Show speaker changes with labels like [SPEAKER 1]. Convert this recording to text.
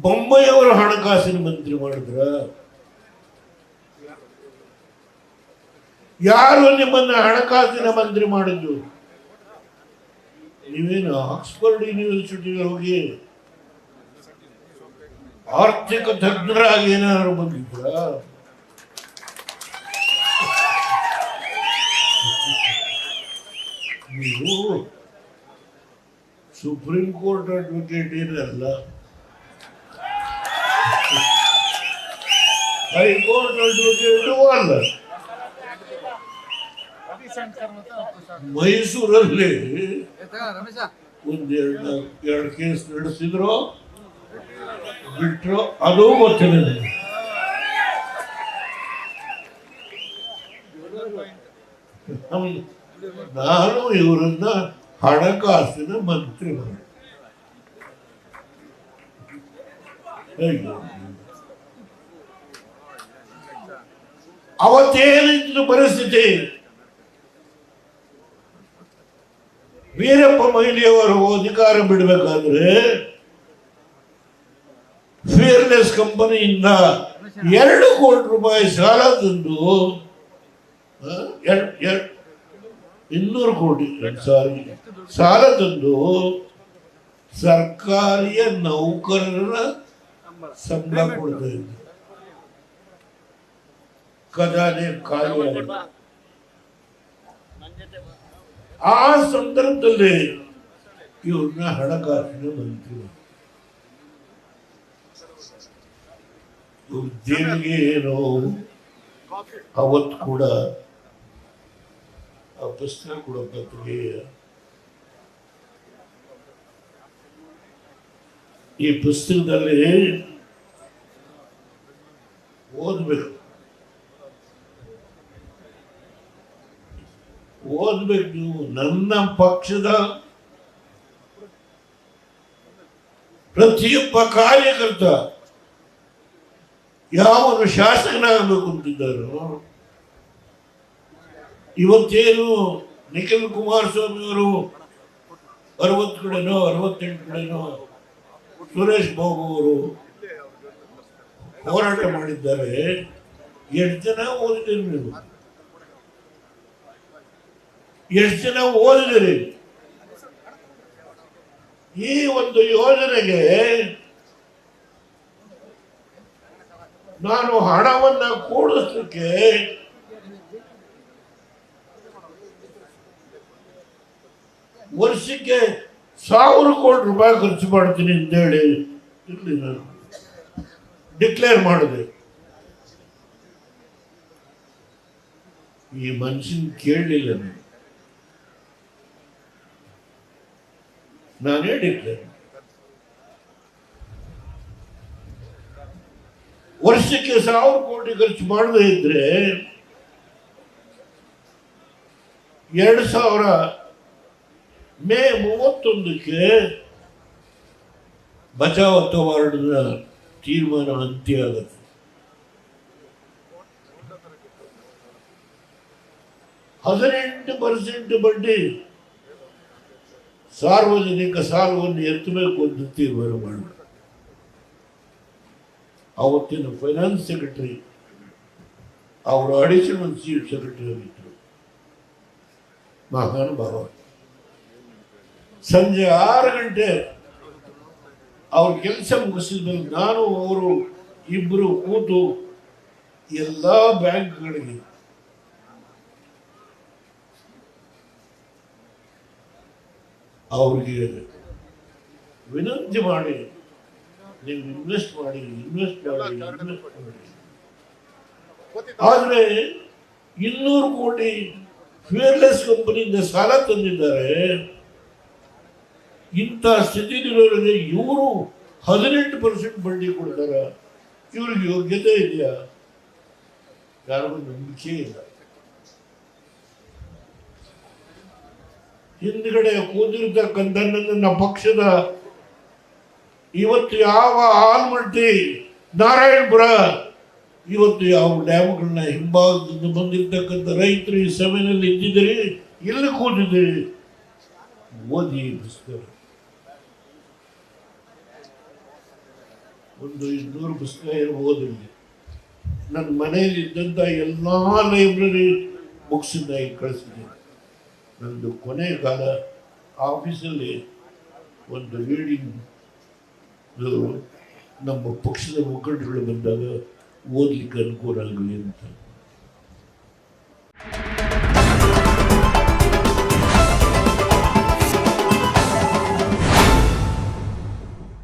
[SPEAKER 1] ಬೊಮ್ಮಾಯಿಯವರು ಹಣಕಾಸಿನ ಮಂತ್ರಿ ಮಾಡಿದ್ರ? ಯಾರು ನಿಮ್ಮನ್ನ ಹಣಕಾಸಿನ ಮಂತ್ರಿ ಮಾಡಿದ್ದು? ನೀವೇನು ಆಕ್ಸ್ಫರ್ಡ್ ಯೂನಿವರ್ಸಿಟಿಗೆ ಹೋಗಿ ಆರ್ಥಿಕ ತಜ್ಞರಾಗಿ ಏನಾದ್ರು ಬಂದಿದ್ರ ನೀವು ಸುಪ್ರೀಂ ಕೋರ್ಟ್ ಅಡ್ವೊಕೇಟ್ ಏನಲ್ಲ ಹೈಕೋರ್ಟ್ ಅಡ್ವೊಕೇಟು ಅಲ್ಲ ಮೈಸೂರಲ್ಲಿ ಒಂದೆರಡು ಎರಡು ಕೇಸ್ ನಡೆಸಿದ್ರು. ಬಿಟ್ರು ಅದು ಗೊತ್ತಿಲ್ಲ ನಾನು ಇವರನ್ನ ಹಣಕಾಸಿನ ಮಂತ್ರಿ ಮಾಡಿ ಅವತ್ತೇನಿತ್ತು ಪರಿಸ್ಥಿತಿ. ವೀರಪ್ಪ ಮೊಯ್ಲಿಯವರು ಅಧಿಕಾರ ಬಿಡಬೇಕಾದ್ರೆ ಫೇರ್ನೆಸ್ ಕಂಪನಿಯಿಂದ ಎರಡು ಕೋಟಿ ರೂಪಾಯಿ ಸಾಲ ತಂದು ಇನ್ನೂರು ಕೋಟಿ ಸಾರಿ ಸಾಲ ತಂದು ಸರ್ಕಾರಿಯ ನೌಕರರ ಸಂಬಳ ಕೊಡ್ತಾ ಇದ್ರು. ಖಜಾನೆ ಖಾಲಿ. ಆ ಸಂದರ್ಭದಲ್ಲಿ ಇವ್ರನ್ನ ಹಣಕಾಸಿನ ಮಂತ್ರಿ ದೇವಿಗೆ ಏನೋ ಅವತ್ತು ಕೂಡ ಆ ಪುಸ್ತಕ ಕೂಡ ಈ ಪುಸ್ತಕದಲ್ಲಿ ಓದ್ಬೇಕು ಓದ್ಬೇಕು. ನನ್ನ ಪಕ್ಷದ ಪ್ರತಿಯೊಬ್ಬ ಕಾರ್ಯಕರ್ತ ಯಾವನು ಶಾಸಕನಾಗಬೇಕು ಅಂತಿದ್ದಾರೋ ಇವತ್ತೇನು ನಿಖಿಲ್ ಕುಮಾರಸ್ವಾಮಿ ಅವರು ಅರವತ್ತು ಕಡೆನೋ, ಅರವತ್ತೆಂಟು ಕಡೆನೋ ಸುರೇಶ್ ಬಾಬು ಅವರು ಹೋರಾಟ ಮಾಡಿದ್ದಾರೆ. ಎಷ್ಟು ಜನ ಓದಿದ್ದೀರಿ ನೀವು? ಎಷ್ಟು ಜನ ಓದಿದಿರಿ? ಈ ಒಂದು ಯೋಜನೆಗೆ ನಾನು ಹಣವನ್ನ ಕೂಡಿಸ್ಲಿಕ್ಕೆ ವರ್ಷಕ್ಕೆ ಸಾವಿರ ಕೋಟಿ ರೂಪಾಯಿ ಖರ್ಚು ಮಾಡ್ತೀನಿ ಅಂತ ಹೇಳಿ ಇರ್ಲಿ ನಾನು ಡಿಕ್ಲೇರ್ ಮಾಡಿದೆ. ಈ ಮನುಷ್ಯನ ಕೇಳಲಿಲ್ಲ ನಾನು. ನಾನೇ ಡಿಕ್ಲೇರ್ ವರ್ಷಕ್ಕೆ ಸಾವಿರ ಕೋಟಿ ಖರ್ಚು ಮಾಡದೇ ಇದ್ರೆ ಎರಡು ಸಾವಿರ ಮೇ ಮೂವತ್ತೊಂದಕ್ಕೆ ಬಚಾವ್ ಅವಾರ್ಡ್ನ ತೀರ್ಮಾನ ಅಂತ್ಯ ಆಗುತ್ತೆ. ಹದಿನೆಂಟು ಪರ್ಸೆಂಟ್ ಬಡ್ಡಿ. ಸಾರ್ವಜನಿಕ ಸಾಲವನ್ನು ಎತ್ತಬೇಕು ಅಂತ ತೀರ್ಮಾನ ಮಾಡಿದ್ರು ಅವತ್ತಿನ ಫೈನಾನ್ಸ್ ಸೆಕ್ರೆಟರಿ ಅವರು ಅಡಿಷನಲ್ ಚೀಫ್ ಸೆಕ್ರೆಟರಿ ಆಗಿದ್ದರು ಮಹಾನುಭಾವ. ಸಂಜೆ ಆರು ಗಂಟೆ ಅವ್ರ ಕೆಲಸ ಮುಗಿಸಿದ ಮೇಲೆ ನಾನು, ಅವರು ಇಬ್ಬರು ಕೂತು ಎಲ್ಲ ಬ್ಯಾಂಕ್ಗಳಿಗೆ ಅವ್ರಿಗೆ ವಿನಂತಿ ಮಾಡಿ ನೀವು ಇನ್ವೆಸ್ಟ್ ಮಾಡಿ ಇನ್ವೆಸ್ಟ್ ಮಾಡಿ ಇನ್ವೆಸ್ಟ್ ಮಾಡಿ. ಆದರೆ ಇನ್ನೂರು ಕೋಟಿ ಫ್ಯೂರ್ಲೆಸ್ ಕಂಪನಿಯಿಂದ ಸಾಲ ತಂದಿದ್ದಾರೆ. ಇಂಥ ಸ್ಥಿತಿಲಿರೋರಿಗೆ ಇವರು ಹದಿನೆಂಟು ಪರ್ಸೆಂಟ್ ಬಡ್ಡಿ ಕೊಡ್ತಾರ. ಇವ್ರಿಗೆ ಯೋಗ್ಯತೆ ಇದೆಯಾ? ಯಾರಿಗೂ ನಂಬಿಕೆ ಇಲ್ಲ. ಹಿಂದ್ಗಡೆ ಕೂತಿರ್ತಕ್ಕಂಥ ನನ್ನ ಪಕ್ಷದ ಇವತ್ತು ಯಾವ ಆಲ್ಮಟ್ಟಿ ನಾರಾಯಣಪುರ, ಇವತ್ತು ಯಾವ ಡ್ಯಾಮ್ಗಳನ್ನ ಹಿಂಭಾಗದಿಂದ ಬಂದಿರ್ತಕ್ಕಂಥ ರೈತರು ಈ ಸಭೆಯಲ್ಲಿ ಇದ್ದಿದ್ದೀರಿ ಇಲ್ಲಿ ಕೂತಿದ್ದೀರಿ? ಓದಿ ಪುಸ್ತಕ ಒಂದು ಇನ್ನೂರು ಪುಸ್ತಕ ಇರ್ಬೋದು ನನ್ನ ನನ್ನ ಮನೆಯಲ್ಲಿದ್ದಂಥ ಎಲ್ಲ ಲೈಬ್ರರಿ ಇಲ್ಲಿ ಕಳಿಸಿದ್ದೀನಿ. ನಂದು ಕೊನೆಗಾಲ ಆಫೀಸಲ್ಲಿ ಒಂದು ರೀಡಿಂಗ್ ನಮ್ಮ ಪಕ್ಷದ ಮುಖಂಡರುಗಳು ಬಂದಾಗ ಓದಲಿಕ್ಕೆ ಅನುಕೂಲ ಆಗಲಿ ಅಂತ.